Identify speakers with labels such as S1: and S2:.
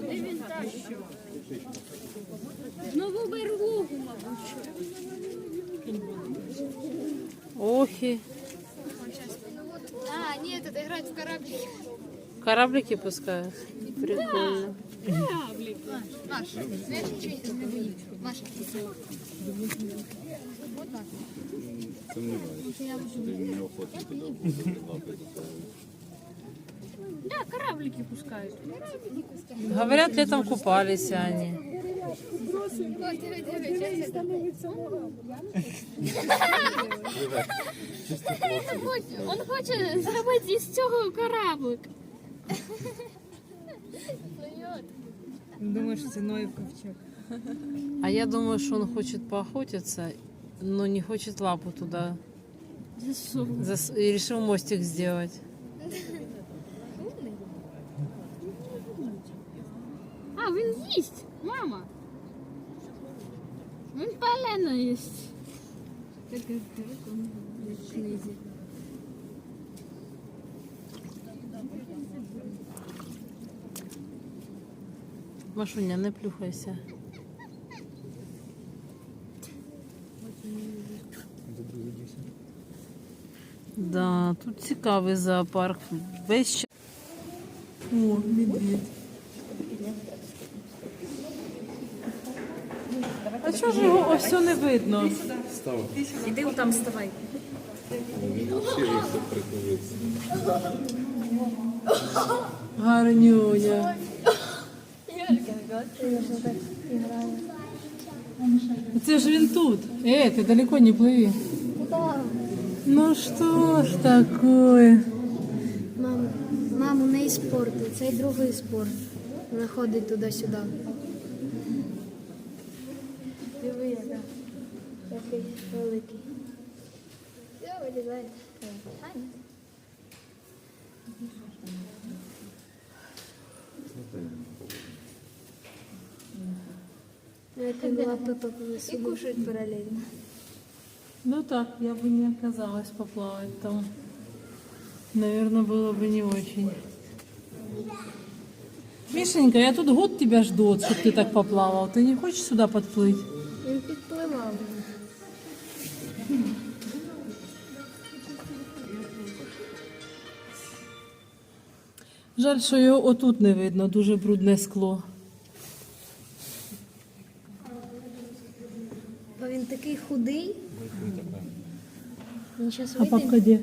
S1: Де він тащив? Нову берлогу, мабуть.
S2: Охи.
S1: А, ні, тут грають в кораблі.
S2: Кораблики пускают. Прикольно.
S1: Кораблі. Маша, знаєш, чи не боїться? Маша, Да, кораблики пускають.
S2: Говорят, летом купались они.
S1: Он хоче зробити із цього кораблик.
S3: Думаешь, це Ноев ковчег.
S2: А я думаю, что он хочет поохотиться, но не хочет лапу туда. зас- И решил мостик сделать.
S1: А, він їсть, мама. Він палено їсть. Як в книзі.
S2: Машуня, не плюхайся. Да, тут цікавий зоопарк. Весь час. О, медведь. А чого ж його ось все не видно?
S3: Іди там вставай.
S2: Гарнюня. Це ж він тут. Е, ти далеко не пливи. Ну що ж таке?
S4: Мам, мам, у неї спорт, це другий спорт. Вона ходить туди-сюди. Який великий. Все, вилізає. А, ні. Ну, Это была Пеппа И кушают параллельно.
S2: Ну так, я бы не оказалась поплавать там. Наверное, было бы не очень. Мишенька, я тут год тебя жду, чтобы ты так поплавал. Ты не хочешь сюда подплыть?
S4: Він підпливав.
S2: Жаль, що його отут не видно, дуже брудне скло.
S4: Бо він такий худий. Він зараз
S2: А
S4: вийде.
S2: папка де?